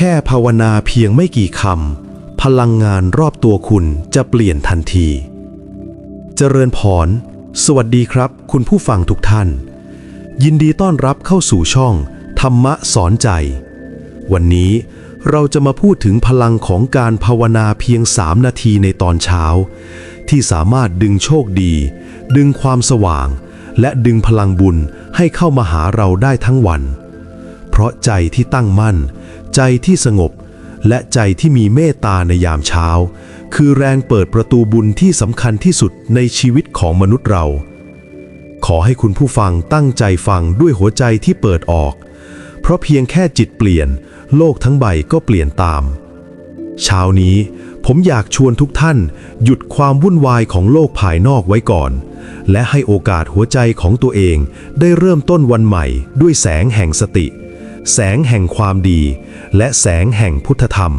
แค่ภาวนาเพียงไม่กี่คำ พลังงานรอบตัวคุณจะเปลี่ยนทันที เจริญพร สวัสดีครับ คุณผู้ฟังทุกท่าน ยินดีต้อนรับเข้าสู่ช่อง ธรรมะสอนใจ วันนี้เราจะมาพูดถึงพลังของการภาวนาเพียง3นาทีในตอนเช้า ที่สามารถดึงโชคดี ดึงความสว่าง และดึงพลังบุญให้เข้ามาหาเราได้ทั้งวัน เพราะใจที่ตั้งมั่น ใจที่สงบ และใจที่มีเมตตาในยามเช้า คือแรงเปิดประตูบุญที่สำคัญที่สุดในชีวิตของมนุษย์เรา ขอให้คุณผู้ฟังตั้งใจฟังด้วยหัวใจที่เปิดออก เพราะเพียงแค่จิตเปลี่ยน โลกทั้งใบก็เปลี่ยนตาม เช้านี้ผมอยากชวนทุกท่าน หยุดความวุ่นวายของโลกภายนอกไว้ก่อน และให้โอกาสหัวใจของตัวเองได้เริ่มต้นวันใหม่ด้วยแสงแห่งสติ แสงแห่งความดี และแสงแห่งพุทธธรรม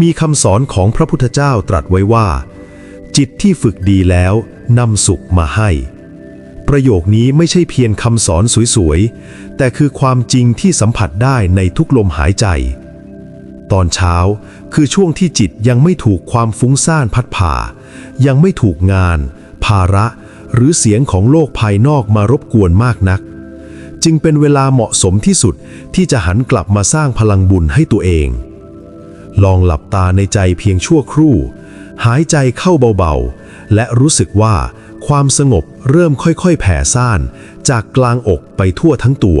มีคำสอนของพระพุทธเจ้าตรัสไว้ว่า จิตที่ฝึกดีแล้วนำสุขมาให้ ประโยคนี้ไม่ใช่เพียงคำสอนสวยๆ แต่คือความจริงที่สัมผัสได้ในทุกลมหายใจ ตอนเช้าคือช่วงที่จิตยังไม่ถูกความฟุ้งซ่านพัดผ่า ยังไม่ถูกงาน ภาระ หรือเสียงของโลกภายนอกมารบกวนมากนัก จึงเป็นเวลาเหมาะสมที่สุดที่จะหันกลับมาสร้างพลังบุญให้ตัวเอง ลองหลับตาในใจเพียงชั่วครู่ หายใจเข้าเบาๆ และรู้สึกว่าความสงบเริ่มค่อยๆ แผ่ซ่าน จากกลางอกไปทั่วทั้งตัว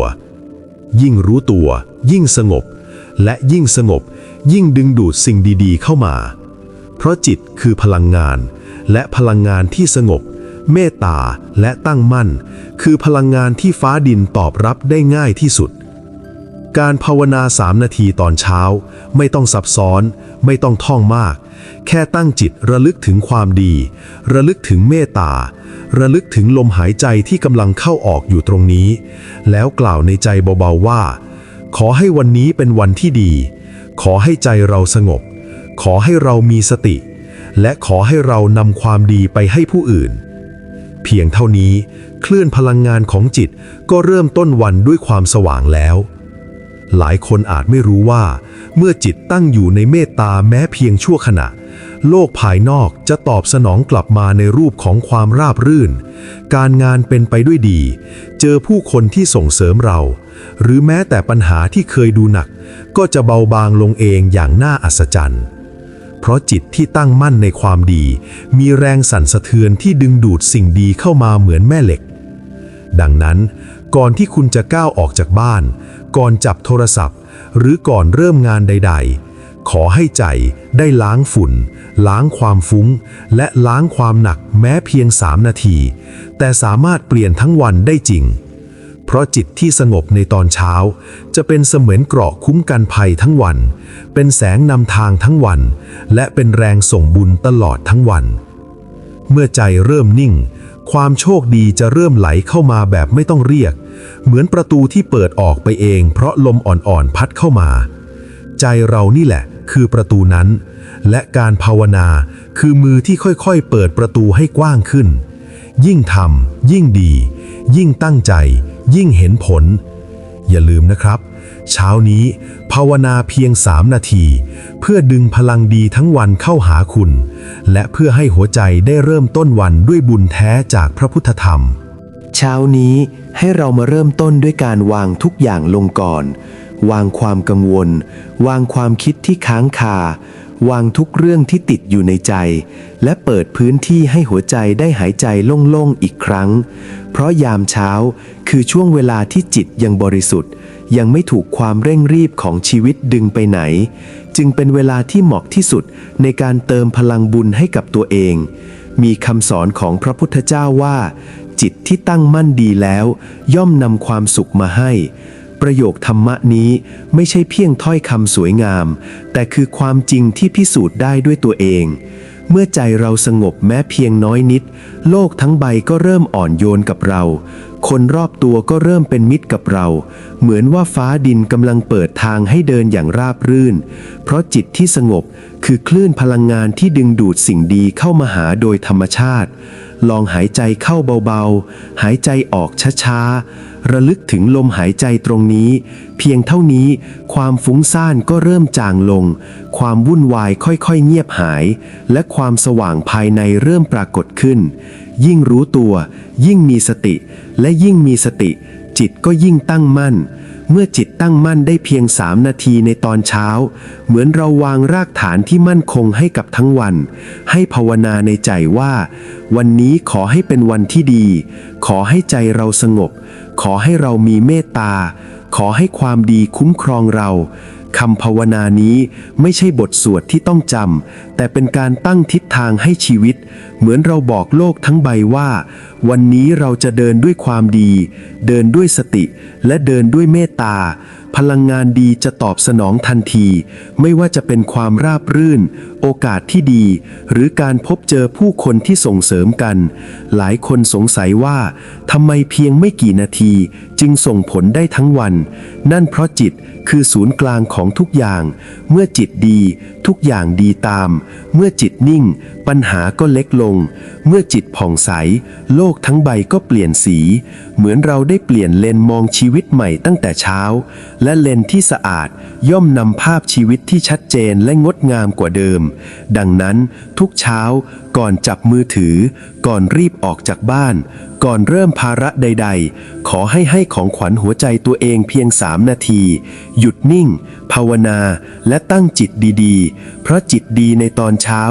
ยิ่งรู้ตัว ยิ่งสงบ และยิ่งสงบ ยิ่งดึงดูดสิ่งดีๆ เข้ามา เพราะจิตคือพลังงาน และพลังงานที่สงบ เมตตาและตั้งมั่น คือพลังงานที่ฟ้าดินตอบรับได้ง่ายที่สุด การภาวนาสามนาทีตอนเช้า ไม่ต้องซับซ้อน ไม่ต้องท่องมาก แค่ตั้งจิตระลึกถึงความดี ระลึกถึงเมตตา ระลึกถึงลมหายใจที่กำลังเข้าออกอยู่ตรงนี้ แล้วกล่าวในใจเบาๆว่า ขอให้วันนี้เป็นวันที่ดี ขอให้ใจเราสงบ ขอให้เรามีสติ และขอให้เรานำความดีไปให้ผู้อื่น เพียงเท่านี้ คลื่นพลังงานของจิตก็เริ่มต้นวันด้วยความสว่างแล้ว หลายคนอาจไม่รู้ว่า เมื่อจิตตั้งอยู่ในเมตตาแม้เพียงชั่วขณะ โลกภายนอกจะตอบสนองกลับมาในรูปของความราบรื่น การงานเป็นไปด้วยดี เจอผู้คนที่ส่งเสริมเรา หรือแม้แต่ปัญหาที่เคยดูหนัก ก็จะเบาบางลงเองอย่างน่าอัศจรรย์ เพราะจิตที่ตั้งมั่นในความดี มีแรงสั่นสะเทือนที่ดึงดูดสิ่งดีเข้ามาเหมือนแม่เหล็ก ดังนั้น ก่อนที่คุณจะก้าวออกจากบ้าน ก่อนจับโทรศัพท์ หรือก่อนเริ่มงานใด ๆ ขอให้ใจได้ล้างฝุ่น ล้างความฟุ้ง และล้างความหนักแม้เพียงสามนาที แต่สามารถเปลี่ยนทั้งวันได้จริง เพราะจิตที่สงบในตอนเช้า จะเป็นเสมือนเกราะคุ้มกันภัยทั้งวัน เป็นแสงนำทางทั้งวัน และเป็นแรงส่งบุญตลอดทั้งวัน เมื่อใจเริ่มนิ่ง ความโชคดีจะเริ่มไหลเข้ามาแบบไม่ต้องเรียก เหมือนประตูที่เปิดออกไปเอง เพราะลมอ่อนๆพัดเข้ามา ใจเรานี่แหละคือประตูนั้น และการภาวนาคือมือที่ค่อยๆ เปิดประตูให้กว้างขึ้น ยิ่งทำยิ่งดี ยิ่งตั้งใจ ยิ่งเห็นผล อย่าลืมนะครับ เช้านี้ภาวนาเพียงสามนาที เพื่อดึงพลังดีทั้งวันเข้าหาคุณ และเพื่อให้หัวใจได้เริ่มต้นวันด้วยบุญแท้จากพระพุทธธรรม เช้านี้ให้เรามาเริ่มต้นด้วยการวางทุกอย่างลงก่อน วางความกังวล วางความคิดที่ค้างคา วางทุกเรื่องที่ติดอยู่ในใจ และเปิดพื้นที่ให้หัวใจได้หายใจโล่งๆอีกครั้ง เพราะยามเช้าคือช่วงเวลาที่จิตยังบริสุทธิ์ ยังไม่ถูกความเร่งรีบของชีวิตดึงไปไหน จึงเป็นเวลาที่เหมาะที่สุดในการเติมพลังบุญให้กับตัวเอง มีคำสอนของพระพุทธเจ้าว่า จิตที่ตั้งมั่นดีแล้ว ย่อมนำความสุขมาให้ ประโยคธรรมะนี้ไม่ใช่เพียงถ้อยคำสวยงาม แต่คือความจริงที่พิสูจน์ได้ด้วยตัวเอง เมื่อใจเราสงบแม้เพียงน้อยนิด โลกทั้งใบก็เริ่มอ่อนโยนกับเรา คนรอบตัวก็เริ่มเป็นมิตรกับเรา เหมือนว่าฟ้าดินกำลังเปิดทางให้เดินอย่างราบรื่น เพราะจิตที่สงบคือคลื่นพลังงานที่ดึงดูดสิ่งดีเข้ามาหาโดยธรรมชาติ ลองหายใจเข้าเบาๆ หายใจออกช้าๆ ระลึกถึงลมหายใจตรงนี้ เพียงเท่านี้ความฟุ้งซ่านก็เริ่มจางลง ความวุ่นวายค่อยๆ เงียบหาย และความสว่างภายในเริ่มปรากฏขึ้น ยิ่งรู้ตัว ยิ่งมีสติ และยิ่งมีสติ จิตก็ยิ่งตั้งมั่น เมื่อจิตตั้งมั่นได้เพียงสามนาทีในตอนเช้า เหมือนเราวางรากฐานที่มั่นคงให้กับทั้งวัน ให้ภาวนาในใจว่า วันนี้ขอให้เป็นวันที่ดี ขอให้ใจเราสงบ ขอให้เรามีเมตตา ขอให้ความดีคุ้มครองเราคำภาวนานี้ไม่ใช่บทสวดที่ต้องจำ แต่เป็นการตั้งทิศทางให้ชีวิต เหมือนเราบอกโลกทั้งใบว่า วันนี้เราจะเดินด้วยความดี เดินด้วยสติ และเดินด้วยเมตตา พลังงานดีจะตอบสนองทันที ไม่ว่าจะเป็นความราบรื่น โอกาสที่ดี หรือการพบเจอผู้คนที่ส่งเสริมกัน หลายคนสงสัยว่าทำไมเพียงไม่กี่นาที จึงส่งผลได้ทั้งวัน นั่นเพราะจิตคือศูนย์กลางของทุกอย่าง เมื่อจิตดี ทุกอย่างดีตาม เมื่อจิตนิ่ง ปัญหาก็เล็กลง เมื่อจิตผ่องใส โลกทั้งใบก็เปลี่ยนสี เหมือนเราได้เปลี่ยนเลนมองชีวิตใหม่ตั้งแต่เช้า และเลนที่สะอาด ย่อมนำภาพชีวิตที่ชัดเจนและงดงามกว่าเดิมดังนั้นทุกเช้าก่อนจับมือถือก่อนรีบ ออกจากบ้าน ก่อนเริ่มภาระใด ๆ ขอให้ให้ของขวัญหัวใจตัวเองเพียงสามนาที หยุดนิ่ง ภาวนา และตั้งจิตดีๆ เพราะจิตดีในตอนเช้า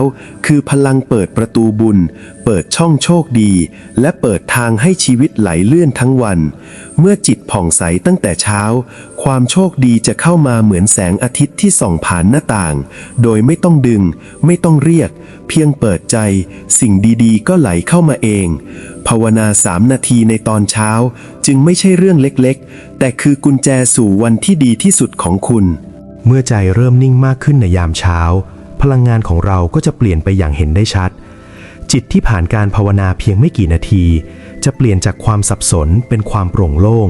คือพลังเปิดประตูบุญ เปิดช่องโชคดี และเปิดทางให้ชีวิตไหลเลื่อนทั้งวัน เมื่อจิตผ่องใสตั้งแต่เช้า ความโชคดีจะเข้ามาเหมือนแสงอาทิตย์ที่ส่องผ่านหน้าต่าง โดยไม่ต้องดึง ไม่ต้องเรียก พียงเปิดใจ สิ่งดีๆ ก็ไหลเข้ามาเอง ภาวนาสามนาทีในตอนเช้า จึงไม่ใช่เรื่องเล็กๆ แต่คือกุญแจสู่วันที่ดีที่สุดของคุณ เมื่อใจเริ่มนิ่งมากขึ้นในยามเช้า พลังงานของเราก็จะเปลี่ยนไปอย่างเห็นได้ชัด จิตที่ผ่านการภาวนาเพียงไม่กี่นาที จะเปลี่ยนจากความสับสนเป็นความโปร่งโล่ง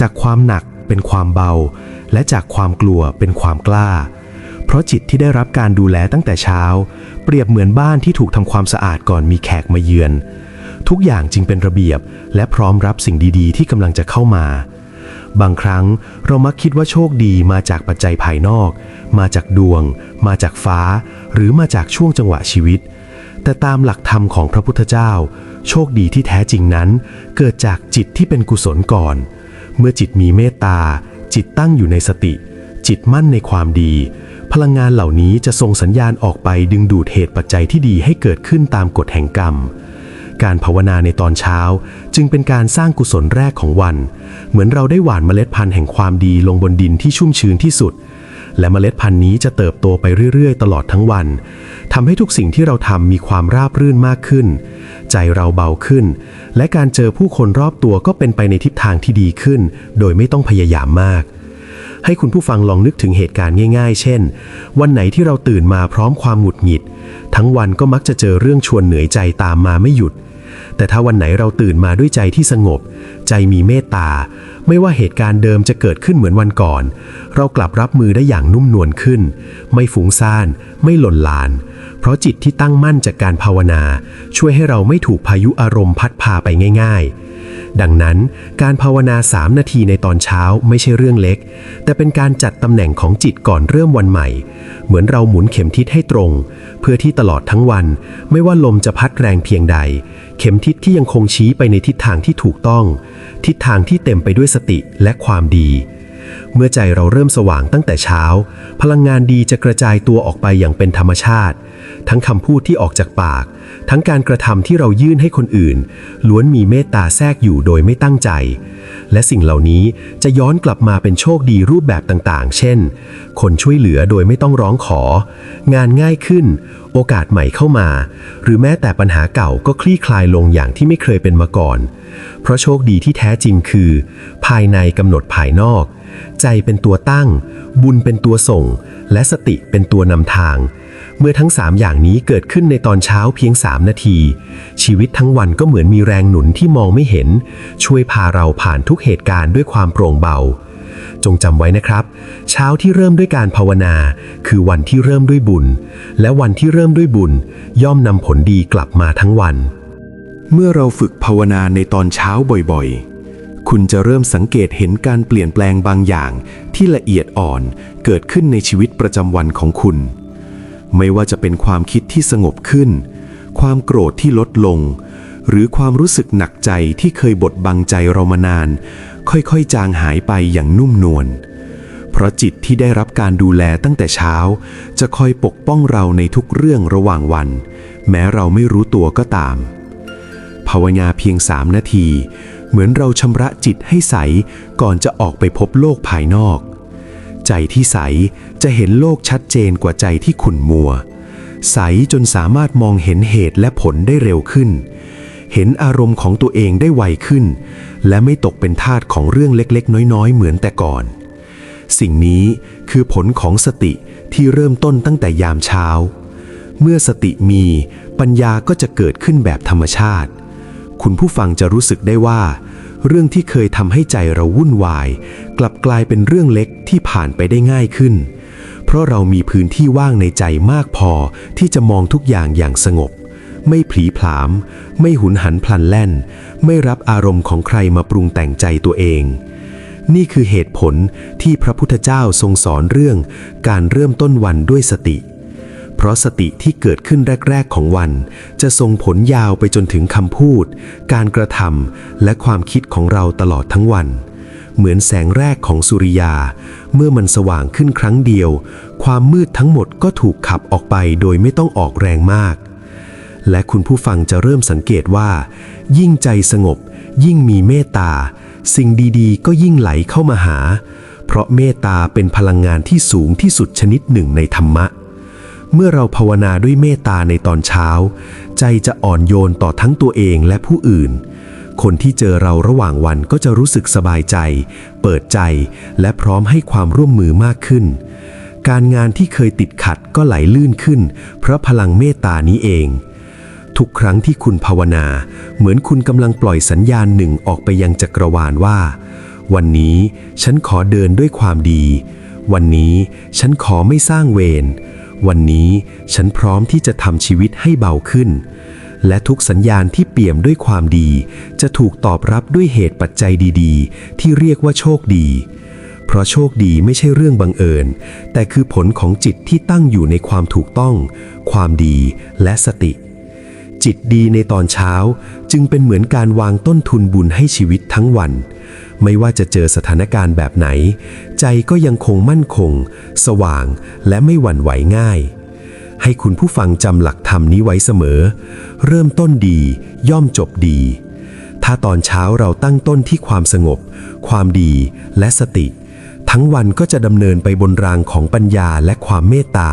จากความหนักเป็นความเบา และจากความกลัวเป็นความกล้า เพราะจิตที่ได้รับการดูแลตั้งแต่เช้า เปรียบเหมือนบ้านที่ถูกทำความสะอาดก่อนมีแขกมาเยือน ทุกอย่างจึงเป็นระเบียบ และพร้อมรับสิ่งดีๆ ที่กำลังจะเข้ามา บางครั้งเรามักคิดว่าโชคดีมาจากปัจจัยภายนอก มาจากดวง มาจากฟ้า หรือมาจากช่วงจังหวะชีวิต แต่ตามหลักธรรมของพระพุทธเจ้า โชคดีที่แท้จริงนั้น เกิดจากจิตที่เป็นกุศลก่อน เมื่อจิตมีเมตตาจิตตั้งอยู่ในสติ จิตมั่นในความดี พลังงานเหล่านี้จะส่งสัญญาณออกไปดึงดูดเหตุปัจจัยที่ดีให้เกิดขึ้นตามกฎแห่งกรรม การภาวนาในตอนเช้า จึงเป็นการสร้างกุศลแรกของวัน เหมือนเราได้หว่านเมล็ดพันธุ์แห่งความดีลงบนดินที่ชุ่มชื้นที่สุด และเมล็ดพันธุ์นี้จะเติบโตไปเรื่อยๆ ตลอดทั้งวันทำให้ทุกสิ่งที่เราทำมีความราบรื่นมากขึ้น ใจเราเบาขึ้น และการเจอผู้คนรอบตัวก็เป็นไปในทิศทางที่ดีขึ้น โดยไม่ต้องพยายามมาก ให้คุณผู้ฟังลองนึกถึงเหตุการณ์ง่าย ๆ เช่น วันไหนที่เราตื่นมาพร้อมความหงุดหงิด ทั้งวันก็มักจะเจอเรื่องชวนเหนื่อยใจตามมาไม่หยุด แต่ถ้าวันไหนเราตื่นมาด้วยใจที่สงบ ใจมีเมตตา ไม่ว่าเหตุการณ์เดิมจะเกิดขึ้นเหมือนวันก่อน เรากลับรับมือได้อย่างนุ่มนวลขึ้น ไม่ฟุ้งซ่าน ไม่หล่นลาน เพราะจิตที่ตั้งมั่นจากการภาวนา ช่วยให้เราไม่ถูกพายุอารมณ์พัดพาไปง่าย ๆ ดังนั้นการภาวนา 3 นาทีในตอนเช้าไม่ใช่เรื่องเล็ก แต่เป็นการจัดตำแหน่งของจิตก่อนเริ่มวันใหม่ เหมือนเราหมุนเข็มทิศให้ตรง เพื่อที่ตลอดทั้งวัน ไม่ว่าลมจะพัดแรงเพียงใด เข็มทิศที่ยังคงชี้ไปในทิศทางที่ถูกต้อง ทิศทางที่เต็มไปด้วยสติและความดีเมื่อใจเราเริ่มสว่างตั้งแต่เช้า พลังงานดีจะกระจายตัวออกไปอย่างเป็นธรรมชาติ ทั้งคำพูดที่ออกจากปาก ทั้งการกระทำที่เรายื่นให้คนอื่น ล้วนมีเมตตาแทรกอยู่โดยไม่ตั้งใจ และสิ่งเหล่านี้จะย้อนกลับมาเป็นโชคดีรูปแบบต่างๆ เช่น คนช่วยเหลือโดยไม่ต้องร้องขอ งานง่ายขึ้น โอกาสใหม่เข้ามา หรือแม้แต่ปัญหาเก่าก็คลี่คลายลงอย่างที่ไม่เคยเป็นมาก่อน เพราะโชคดีที่แท้จริงคือ ภายในกำหนดภายนอก ใจเป็นตัวตั้ง บุญเป็นตัวส่ง และสติเป็นตัวนำทาง เมื่อทั้ง 3 อย่างนี้เกิดขึ้นในตอนเช้าเพียง 3 นาที ชีวิตทั้งวันก็เหมือนมีแรงหนุนที่มองไม่เห็น ช่วยพาเราผ่านทุกเหตุการณ์ด้วยความโปร่งเบา จงจำไว้นะครับ เช้าที่เริ่มด้วยการภาวนา คือวันที่เริ่มด้วยบุญ และวันที่เริ่มด้วยบุญ ย่อมนำผลดีกลับมาทั้งวัน เมื่อเราฝึกภาวนาในตอนเช้าบ่อยๆคุณจะเริ่มสังเกตเห็นการเปลี่ยนแปลงบางอย่างที่ละเอียดอ่อนเกิดขึ้นในชีวิตประจำวันของคุณ ไม่ว่าจะเป็นความคิดที่สงบขึ้น ความโกรธที่ลดลง หรือความรู้สึกหนักใจที่เคยบดบังใจเรามานาน ค่อยๆ จางหายไปอย่างนุ่มนวล เพราะจิตที่ได้รับการดูแลตั้งแต่เช้า จะคอยปกป้องเราในทุกเรื่องระหว่างวัน แม้เราไม่รู้ตัวก็ตาม ภาวนาเพียงสามนาที เหมือนเราชำระจิตให้ใสก่อนจะออกไปพบโลกภายนอก ใจที่ใสจะเห็นโลกชัดเจนกว่าใจที่ขุ่นมัว ใสจนสามารถมองเห็นเหตุและผลได้เร็วขึ้น เห็นอารมณ์ของตัวเองได้ไวขึ้น และไม่ตกเป็นทาสของเรื่องเล็กๆ น้อยๆ เหมือนแต่ก่อน สิ่งนี้คือผลของสติที่เริ่มต้นตั้งแต่ยามเช้า เมื่อสติมีปัญญาก็จะเกิดขึ้นแบบธรรมชาติ คุณผู้ฟังจะรู้สึกได้ว่า เรื่องที่เคยทำให้ใจเราวุ่นวาย กลับกลายเป็นเรื่องเล็กที่ผ่านไปได้ง่ายขึ้น เพราะเรามีพื้นที่ว่างในใจมากพอที่จะมองทุกอย่างอย่างสงบ ไม่ผีผลาม ไม่หุนหันพลันแล่น ไม่รับอารมณ์ของใครมาปรุงแต่งใจตัวเอง นี่คือเหตุผลที่พระพุทธเจ้าทรงสอนเรื่องการเริ่มต้นวันด้วยสติ เพราะสติที่เกิดขึ้นแรก ๆ ของวัน จะส่งผลยาวไปจนถึงคำพูด การกระทำและความคิดของเราตลอดทั้งวัน เหมือนแสงแรกของสุริยา เมื่อมันสว่างขึ้นครั้งเดียว ความมืดทั้งหมดก็ถูกขับออกไปโดยไม่ต้องออกแรงมาก และคุณผู้ฟังจะเริ่มสังเกตว่า ยิ่งใจสงบ ยิ่งมีเมตตา สิ่งดีๆ ก็ยิ่งไหลเข้ามาหา เพราะเมตตาเป็นพลังงานที่สูงที่สุดชนิดหนึ่งในธรรมะ เมื่อเราภาวนาด้วยเมตตาในตอนเช้า ใจจะอ่อนโยนต่อทั้งตัวเองและผู้อื่น คนที่เจอเราระหว่างวันก็จะรู้สึกสบายใจ เปิดใจและพร้อมให้ความร่วมมือมากขึ้น การงานที่เคยติดขัดก็ไหลลื่นขึ้น เพราะพลังเมตตานี้เอง ทุกครั้งที่คุณภาวนา เหมือนคุณกำลังปล่อยสัญญาณหนึ่งออกไปยังจักรวาลว่า วันนี้ฉันขอเดินด้วยความดี วันนี้ฉันขอไม่สร้างเวร วันนี้ฉันพร้อมที่จะทำชีวิตให้เบาขึ้น และทุกสัญญาณที่เปี่ยมด้วยความดี จะถูกตอบรับด้วยเหตุปัจจัยดีๆ ที่เรียกว่าโชคดี เพราะโชคดีไม่ใช่เรื่องบังเอิญ แต่คือผลของจิตที่ตั้งอยู่ในความถูกต้อง ความดีและสติ จิตดีในตอนเช้าจึงเป็นเหมือนการวางต้นทุนบุญให้ชีวิตทั้งวัน ไม่ว่าจะเจอสถานการณ์แบบไหน ใจก็ยังคงมั่นคง สว่างและไม่หวั่นไหวง่าย ให้คุณผู้ฟังจำหลักธรรมนี้ไว้เสมอ เริ่มต้นดีย่อมจบดี ถ้าตอนเช้าเราตั้งต้นที่ความสงบ ความดีและสติ ทั้งวันก็จะดำเนินไปบนรางของปัญญาและความเมตตา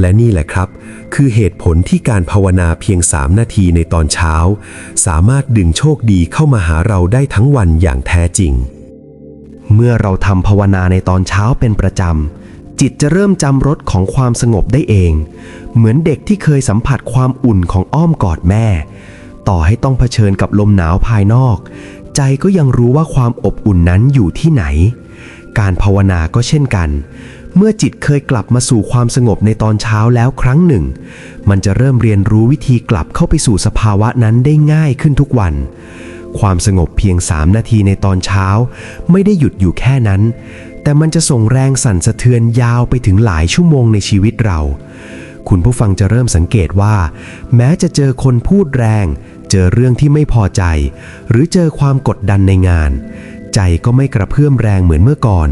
และนี่แหละครับ คือเหตุผลที่การภาวนาเพียง 3 นาทีในตอนเช้า สามารถดึงโชคดีเข้ามาหาเราได้ทั้งวันอย่างแท้จริง เมื่อเราทำภาวนาในตอนเช้าเป็นประจำ จิตจะเริ่มจำรสของความสงบได้เอง เหมือนเด็กที่เคยสัมผัสความอุ่นของอ้อมกอดแม่ ต่อให้ต้องเผชิญกับลมหนาวภายนอก ใจก็ยังรู้ว่าความอบอุ่นนั้นอยู่ที่ไหน การภาวนาก็เช่นกัน เมื่อจิตเคยกลับมาสู่ความสงบในตอนเช้าแล้วครั้งหนึ่ง มันจะเริ่มเรียนรู้วิธีกลับเข้าไปสู่สภาวะนั้นได้ง่ายขึ้นทุกวัน ความสงบเพียง3นาทีในตอนเช้า ไม่ได้หยุดอยู่แค่นั้น แต่มันจะส่งแรงสั่นสะเทือนยาวไปถึงหลายชั่วโมงในชีวิตเรา คุณผู้ฟังจะเริ่มสังเกตว่า แม้จะเจอคนพูดแรง เจอเรื่องที่ไม่พอใจ หรือเจอความกดดันในงาน ใจก็ไม่กระเพื่อมแรงเหมือนเมื่อก่อน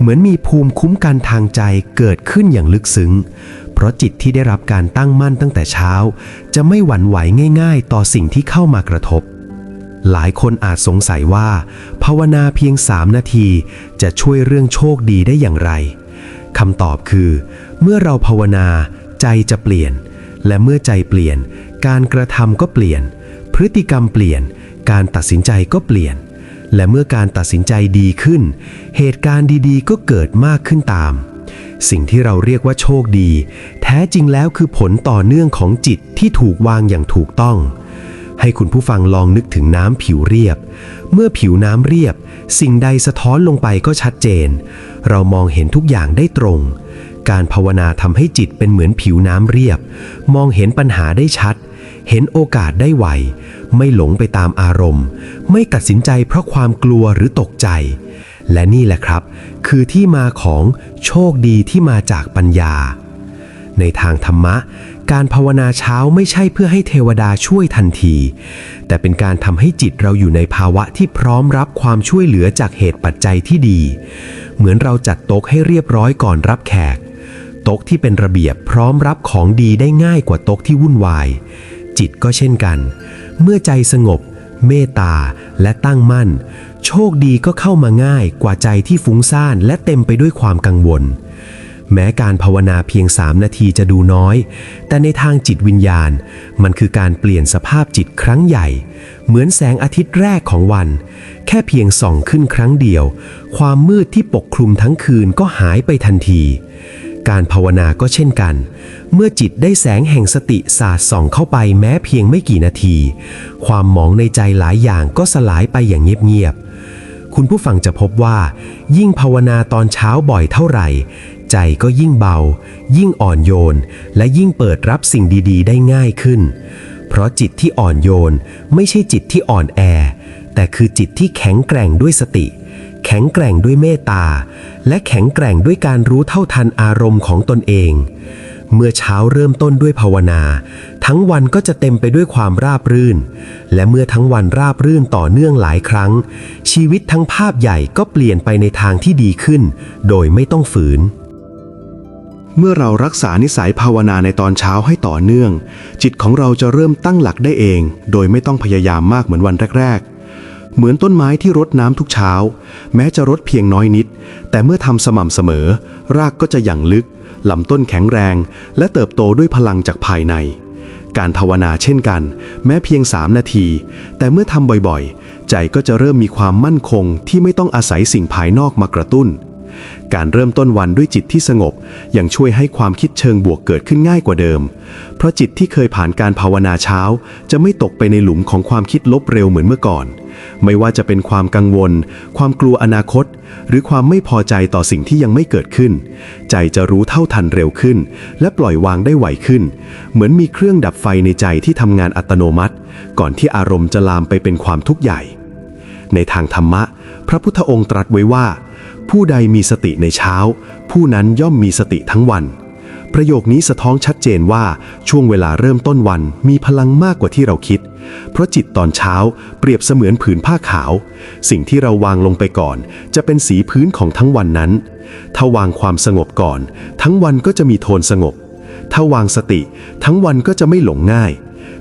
เหมือนมีภูมิคุ้มกันทางใจเกิดขึ้นอย่างลึกซึ้ง เพราะจิตที่ได้รับการตั้งมั่นตั้งแต่เช้า จะไม่หวั่นไหวง่าย ๆ ต่อสิ่งที่เข้ามากระทบ หลายคนอาจสงสัยว่า ภาวนาเพียง3นาที จะช่วยเรื่องโชคดีได้อย่างไรคำตอบคือ เมื่อเราภาวนาใจจะเปลี่ยน และเมื่อใจเปลี่ยน การกระทำก็เปลี่ยน พฤติกรรมเปลี่ยน การตัดสินใจก็เปลี่ยน และเมื่อการตัดสินใจดีขึ้น เหตุการณ์ดีๆ ก็เกิดมากขึ้นตาม สิ่งที่เราเรียกว่าโชคดี แท้จริงแล้วคือผลต่อเนื่องของจิตที่ถูกวางอย่างถูกต้อง ให้คุณผู้ฟังลองนึกถึงน้ำผิวเรียบ เมื่อผิวน้ำเรียบ สิ่งใดสะท้อนลงไปก็ชัดเจน เรามองเห็นทุกอย่างได้ตรง การภาวนาทำให้จิตเป็นเหมือนผิวน้ำเรียบ มองเห็นปัญหาได้ชัด เห็นโอกาสได้ไว ไม่หลงไปตามอารมณ์ ไม่ตัดสินใจเพราะความกลัวหรือตกใจ และนี่แหละครับ คือที่มาของโชคดีที่มาจากปัญญา ในทางธรรมะ การภาวนาเช้าไม่ใช่เพื่อให้เทวดาช่วยทันที แต่เป็นการทำให้จิตเราอยู่ในภาวะที่พร้อมรับความช่วยเหลือจากเหตุปัจจัยที่ดี เหมือนเราจัดโต๊ะให้เรียบร้อยก่อนรับแขก โต๊ะที่เป็นระเบียบพร้อมรับของดีได้ง่ายกว่าโต๊ะที่วุ่นวาย จิตก็เช่นกัน เมื่อใจสงบ เมตตาและตั้งมั่น โชคดีก็เข้ามาง่ายกว่าใจที่ฟุ้งซ่านและเต็มไปด้วยความกังวล แม้การภาวนาเพียง3นาทีจะดูน้อย แต่ในทางจิตวิญญาณ มันคือการเปลี่ยนสภาพจิตครั้งใหญ่ เหมือนแสงอาทิตย์แรกของวัน แค่เพียงส่องขึ้นครั้งเดียว ความมืดที่ปกคลุมทั้งคืนก็หายไปทันที การภาวนาก็เช่นกัน เมื่อจิตได้แสงแห่งสติสาดส่องเข้าไปแม้เพียงไม่กี่นาที ความหมองในใจหลายอย่างก็สลายไปอย่างเงียบๆ คุณผู้ฟังจะพบว่า ยิ่งภาวนาตอนเช้าบ่อยเท่าไหร่ ใจก็ยิ่งเบา ยิ่งอ่อนโยน และยิ่งเปิดรับสิ่งดีๆ ได้ง่ายขึ้น เพราะจิตที่อ่อนโยนไม่ใช่จิตที่อ่อนแอ แต่คือจิตที่แข็งแกร่งด้วยสติ แข็งแกร่งด้วยเมตตา และแข็งแกร่งด้วยการรู้เท่าทันอารมณ์ของตนเอง เมื่อเช้าเริ่มต้นด้วยภาวนา ทั้งวันก็จะเต็มไปด้วยความราบรื่น และเมื่อทั้งวันราบรื่นต่อเนื่องหลายครั้ง ชีวิตทั้งภาพใหญ่ก็เปลี่ยนไปในทางที่ดีขึ้น โดยไม่ต้องฝืนเมื่อเรารักษานิสัยภาวนาในตอนเช้าให้ต่อเนื่อง จิตของเราจะเริ่มตั้งหลักได้เอง โดยไม่ต้องพยายามมากเหมือนวันแรก ๆ เหมือนต้นไม้ที่รดน้ำทุกเช้า แม้จะรดเพียงน้อยนิด แต่เมื่อทำสม่ำเสมอ รากก็จะหยั่งลึกลำต้นแข็งแรง และเติบโตด้วยพลังจากภายใน การภาวนาเช่นกัน แม้เพียง 3 นาที แต่เมื่อทำบ่อยๆ ใจก็จะเริ่มมีความมั่นคงที่ไม่ต้องอาศัยสิ่งภายนอกมากระตุ้น การเริ่มต้นวันด้วยจิตที่สงบ ยังช่วยให้ความคิดเชิงบวกเกิดขึ้นง่ายกว่าเดิม เพราะจิตที่เคยผ่านการภาวนาเช้า จะไม่ตกไปในหลุมของความคิดลบเร็วเหมือนเมื่อก่อน ไม่ว่าจะเป็นความกังวล ความกลัวอนาคต หรือความไม่พอใจต่อสิ่งที่ยังไม่เกิดขึ้น ใจจะรู้เท่าทันเร็วขึ้น และปล่อยวางได้ไวขึ้น เหมือนมีเครื่องดับไฟในใจที่ทำงานอัตโนมัติ ก่อนที่อารมณ์จะลามไปเป็นความทุกข์ใหญ่ ในทางธรรมะ พระพุทธองค์ตรัสไว้ว่า ผู้ใดมีสติในเช้า ผู้นั้นย่อมมีสติทั้งวัน ประโยคนี้สะท้อนชัดเจนว่าช่วงเวลาเริ่มต้นวันมีพลังมากกว่าที่เราคิด เพราะจิตตอนเช้าเปรียบเสมือนผืนผ้าขาว สิ่งที่เราวางลงไปก่อน จะเป็นสีพื้นของทั้งวันนั้น ถ้าวางความสงบก่อน ทั้งวันก็จะมีโทนสงบ ถ้าวางสติ ทั้งวันก็จะไม่หลงง่าย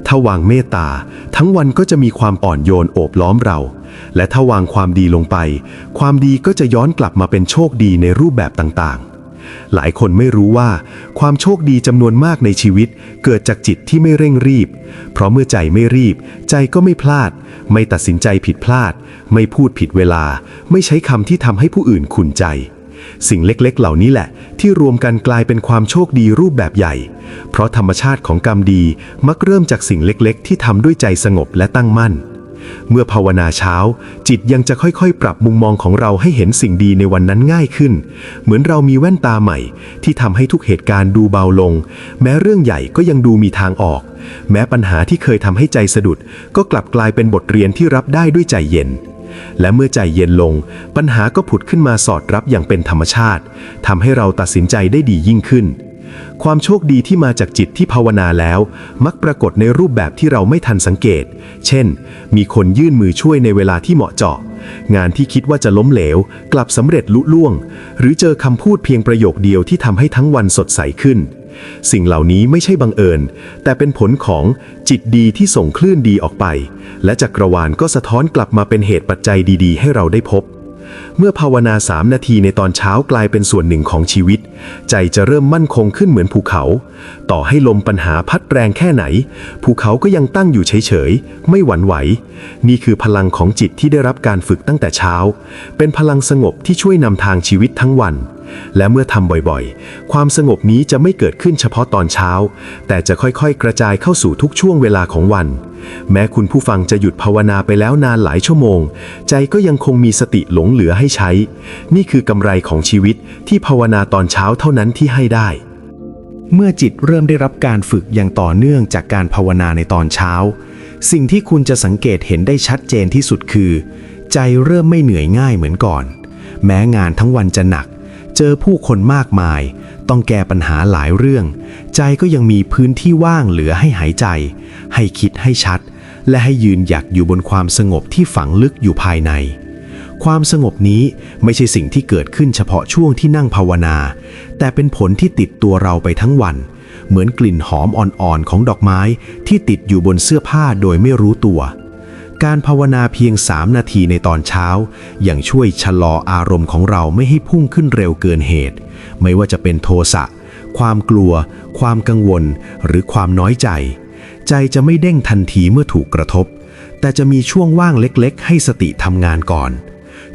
ถ้าวางเมตตา ทั้งวันก็จะมีความอ่อนโยนโอบล้อมเรา และถ้าวางความดีลงไป ความดีก็จะย้อนกลับมาเป็นโชคดีในรูปแบบต่างๆ หลายคนไม่รู้ว่า ความโชคดีจำนวนมากในชีวิต เกิดจากจิตที่ไม่เร่งรีบ เพราะเมื่อใจไม่รีบ ใจก็ไม่พลาด ไม่ตัดสินใจผิดพลาด ไม่พูดผิดเวลา ไม่ใช้คำที่ทำให้ผู้อื่นขุนใจสิ่งเล็กๆ เหล่านี้แหละ ที่รวมกันกลายเป็นความโชคดีรูปแบบใหญ่ เพราะธรรมชาติของกรรมดีมักเริ่มจากสิ่งเล็กๆ ที่ทำด้วยใจสงบและตั้งมั่น เมื่อภาวนาเช้า จิตยังจะค่อยๆ ปรับมุมมองของเราให้เห็นสิ่งดีในวันนั้นง่ายขึ้น เหมือนเรามีแว่นตาใหม่ ที่ทำให้ทุกเหตุการณ์ดูเบาลง แม้เรื่องใหญ่ก็ยังดูมีทางออก แม้ปัญหาที่เคยทำให้ใจสะดุด ก็กลับกลายเป็นบทเรียนที่รับได้ด้วยใจเย็นและเมื่อใจเย็นลง ปัญหาก็ผุดขึ้นมาสอดรับอย่างเป็นธรรมชาติทำให้เราตัดสินใจได้ดียิ่งขึ้น ความโชคดีที่มาจากจิตที่ภาวนาแล้ว มักปรากฏในรูปแบบที่เราไม่ทันสังเกต เช่น มีคนยื่นมือช่วยในเวลาที่เหมาะเจาะ งานที่คิดว่าจะล้มเหลว กลับสำเร็จลุล่วง หรือเจอคำพูดเพียงประโยคเดียวที่ทำให้ทั้งวันสดใสขึ้น สิ่งเหล่านี้ไม่ใช่บังเอิญ แต่เป็นผลของจิตดีที่ส่งคลื่นดีออกไป และจักรวาลก็สะท้อนกลับมาเป็นเหตุปัจจัยดี ๆ ให้เราได้พบ เมื่อภาวนาสามนาทีในตอนเช้ากลายเป็นส่วนหนึ่งของชีวิต ใจจะเริ่มมั่นคงขึ้นเหมือนภูเขา ต่อให้ลมปัญหาพัดแรงแค่ไหน ภูเขาก็ยังตั้งอยู่เฉยๆ ไม่หวั่นไหว นี่คือพลังของจิตที่ได้รับการฝึกตั้งแต่เช้า เป็นพลังสงบที่ช่วยนำทางชีวิตทั้งวัน และเมื่อทำบ่อยๆ ความสงบนี้จะไม่เกิดขึ้นเฉพาะตอนเช้า แต่จะค่อยๆ กระจายเข้าสู่ทุกช่วงเวลาของวัน แม้คุณผู้ฟังจะหยุดภาวนาไปแล้วนานหลายชั่วโมง ใจก็ยังคงมีสติหลงเหลือให้ใช้ นี่คือกำไรของชีวิตที่ภาวนาตอนเช้าเท่านั้นที่ให้ได้ เมื่อจิตเริ่มได้รับการฝึกอย่างต่อเนื่องจากการภาวนาในตอนเช้า สิ่งที่คุณจะสังเกตเห็นได้ชัดเจนที่สุดคือ ใจเริ่มไม่เหนื่อยง่ายเหมือนก่อน แม้งานทั้งวันจะหนัก เจอผู้คนมากมาย ต้องแก้ปัญหาหลายเรื่อง ใจก็ยังมีพื้นที่ว่างเหลือให้หายใจ ให้คิดให้ชัด และให้ยืนหยักอยู่บนความสงบที่ฝังลึกอยู่ภายใน ความสงบนี้ไม่ใช่สิ่งที่เกิดขึ้นเฉพาะช่วงที่นั่งภาวนา แต่เป็นผลที่ติดตัวเราไปทั้งวัน เหมือนกลิ่นหอมอ่อนๆของดอกไม้ที่ติดอยู่บนเสื้อผ้าโดยไม่รู้ตัว การภาวนาเพียง 3 นาทีในตอนเช้ายังช่วยชะลออารมณ์ของเราไม่ให้พุ่งขึ้นเร็วเกินเหตุ ไม่ว่าจะเป็นโทสะ ความกลัว ความกังวล หรือความน้อยใจ ใจจะไม่เด้งทันทีเมื่อถูกกระทบ แต่จะมีช่วงว่างเล็กๆ ให้สติทำงานก่อน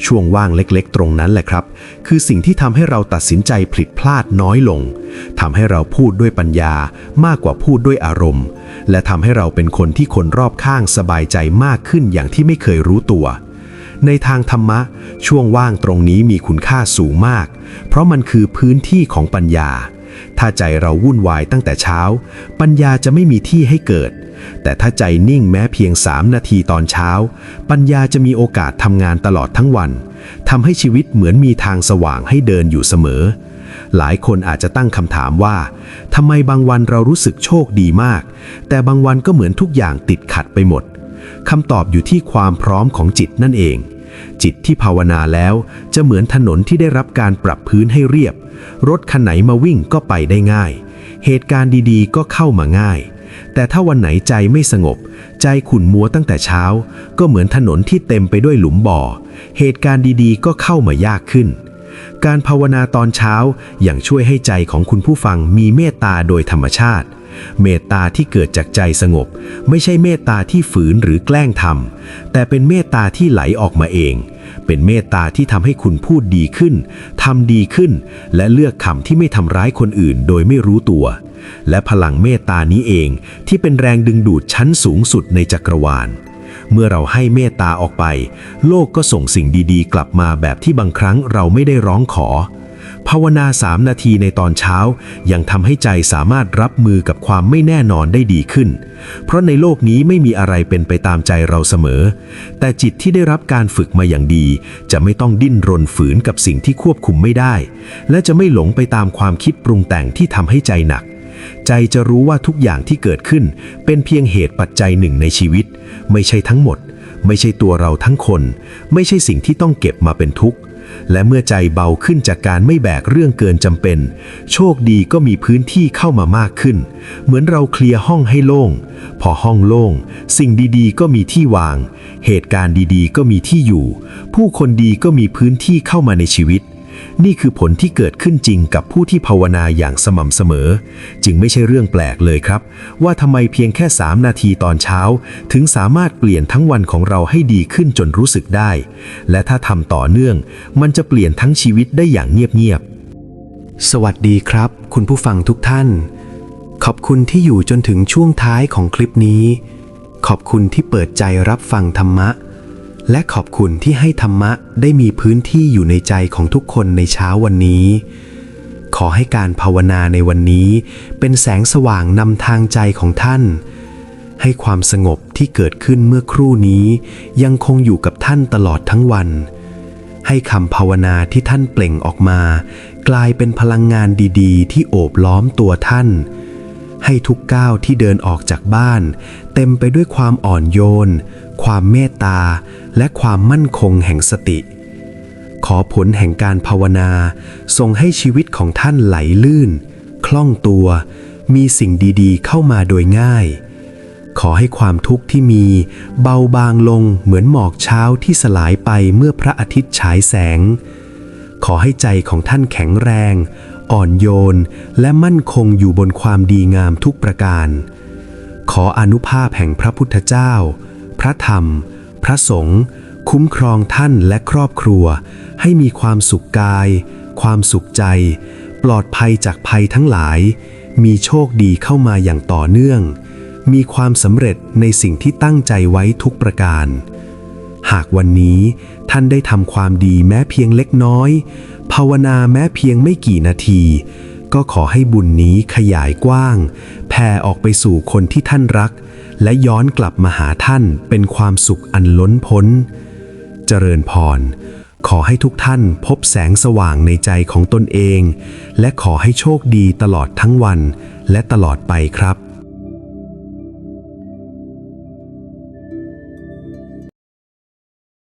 ช่วงว่างเล็กๆ ตรงนั้นแหละครับ คือสิ่งที่ทำให้เราตัดสินใจผลิดพลาดน้อยลงทำให้เราพูดด้วยปัญญามากกว่าพูดด้วยอารมณ์ และทำให้เราเป็นคนที่คนรอบข้างสบายใจมากขึ้นอย่างที่ไม่เคยรู้ตัว ในทางธรรมะ ช่วงว่างตรงนี้มีคุณค่าสูงมาก เพราะมันคือพื้นที่ของปัญญา ถ้าใจเราวุ่นวายตั้งแต่เช้า ปัญญาจะไม่มีที่ให้เกิด แต่ถ้าใจนิ่งแม้เพียง3นาทีตอนเช้า ปัญญาจะมีโอกาสทำงานตลอดทั้งวันทำให้ชีวิตเหมือนมีทางสว่างให้เดินอยู่เสมอ หลายคนอาจจะตั้งคำถามว่าทำไมบางวันเรารู้สึกโชคดีมาก แต่บางวันก็เหมือนทุกอย่างติดขัดไปหมดคำตอบอยู่ที่ความพร้อมของจิตนั่นเอง จิตที่ภาวนาแล้วจะเหมือนถนนที่ได้รับการปรับพื้นให้เรียบ รถคันไหนมาวิ่งก็ไปได้ง่าย เหตุการณ์ดีๆ ก็เข้ามาง่าย แต่ถ้าวันไหนใจไม่สงบ ใจขุ่นมัวตั้งแต่เช้า ก็เหมือนถนนที่เต็มไปด้วยหลุมบ่อ เหตุการณ์ดีๆ ก็เข้ามายากขึ้น การภาวนาตอนเช้าอย่างช่วยให้ใจของคุณผู้ฟังมีเมตตาโดยธรรมชาติ เมตตาที่เกิดจากใจสงบ ไม่ใช่เมตตาที่ฝืนหรือแกล้งทำแต่เป็นเมตตาที่ไหลออกมาเอง เป็นเมตตาที่ทำให้คุณพูดดีขึ้นทำดีขึ้น และเลือกคำที่ไม่ทำร้ายคนอื่นโดยไม่รู้ตัว และพลังเมตตานี้เองที่เป็นแรงดึงดูดชั้นสูงสุดในจักรวาลเมื่อเราให้เมตตาออกไป โลกก็ส่งสิ่งดีๆ กลับมาแบบที่บางครั้งเราไม่ได้ร้องขอ ภาวนาสามนาทีในตอนเช้า ยังทำให้ใจสามารถรับมือกับความไม่แน่นอนได้ดีขึ้น เพราะในโลกนี้ไม่มีอะไรเป็นไปตามใจเราเสมอ แต่จิตที่ได้รับการฝึกมาอย่างดี จะไม่ต้องดิ้นรนฝืนกับสิ่งที่ควบคุมไม่ได้ และจะไม่หลงไปตามความคิดปรุงแต่งที่ทำให้ใจหนัก ใจจะรู้ว่าทุกอย่างที่เกิดขึ้น เป็นเพียงเหตุปัจจัยหนึ่งในชีวิต ไม่ใช่ทั้งหมด ไม่ใช่ตัวเราทั้งคน ไม่ใช่สิ่งที่ต้องเก็บมาเป็นทุกข์ และเมื่อใจเบาขึ้นจากการไม่แบกเรื่องเกินจำเป็น โชคดีก็มีพื้นที่เข้ามามากขึ้น เหมือนเราเคลียร์ห้องให้โล่ง พอห้องโล่ง สิ่งดีๆ ก็มีที่วาง เหตุการณ์ดีๆ ก็มีที่อยู่ ผู้คนดีก็มีพื้นที่เข้ามาในชีวิต นี่คือผลที่เกิดขึ้นจริงกับผู้ที่ภาวนาอย่างสม่ำเสมอ จึงไม่ใช่เรื่องแปลกเลยครับ ว่าทำไมเพียงแค่ 3 นาทีตอนเช้า ถึงสามารถเปลี่ยนทั้งวันของเราให้ดีขึ้นจนรู้สึกได้ และถ้าทำต่อเนื่อง มันจะเปลี่ยนทั้งชีวิตได้อย่างเงียบๆสวัสดีครับ คุณผู้ฟังทุกท่าน ขอบคุณที่อยู่จนถึงช่วงท้ายของคลิปนี้ ขอบคุณที่เปิดใจรับฟังธรรมะ และขอบคุณที่ให้ธรรมะได้มีพื้นที่อยู่ในใจของทุกคนในเช้าวันนี้ ขอให้การภาวนาในวันนี้ เป็นแสงสว่างนำทางใจของท่าน ให้ความสงบที่เกิดขึ้นเมื่อครู่นี้ ยังคงอยู่กับท่านตลอดทั้งวัน ให้คำภาวนาที่ท่านเปล่งออกมา กลายเป็นพลังงานดีๆ ที่โอบล้อมตัวท่านให้ทุกก้าวที่เดินออกจากบ้าน เต็มไปด้วยความอ่อนโยน ความเมตตา และความมั่นคงแห่งสติ ขอผลแห่งการภาวนาส่งให้ชีวิตของท่านไหลลื่น คล่องตัว มีสิ่งดีๆ เข้ามาโดยง่าย ขอให้ความทุกข์ที่มีเบาบางลงเหมือนหมอกเช้าที่สลายไปเมื่อพระอาทิตย์ฉายแสง ขอให้ใจของท่านแข็งแรง อ่อนโยน และมั่นคงอยู่บนความดีงามทุกประการ ขออนุภาพแห่งพระพุทธเจ้า พระธรรม พระสงฆ์คุ้มครองท่านและครอบครัว ให้มีความสุขกาย ความสุขใจ ปลอดภัยจากภัยทั้งหลาย มีโชคดีเข้ามาอย่างต่อเนื่อง มีความสำเร็จในสิ่งที่ตั้งใจไว้ทุกประการ หากวันนี้ท่านได้ทำความดีแม้เพียงเล็กน้อย ภาวนาแม้เพียงไม่กี่นาที ก็ขอให้บุญนี้ขยายกว้าง แผ่ออกไปสู่คนที่ท่านรัก และย้อนกลับมาหาท่านเป็นความสุขอันล้นพ้น เจริญพร ขอให้ทุกท่านพบแสงสว่างในใจของตนเอง และขอให้โชคดีตลอดทั้งวันและตลอดไปครับ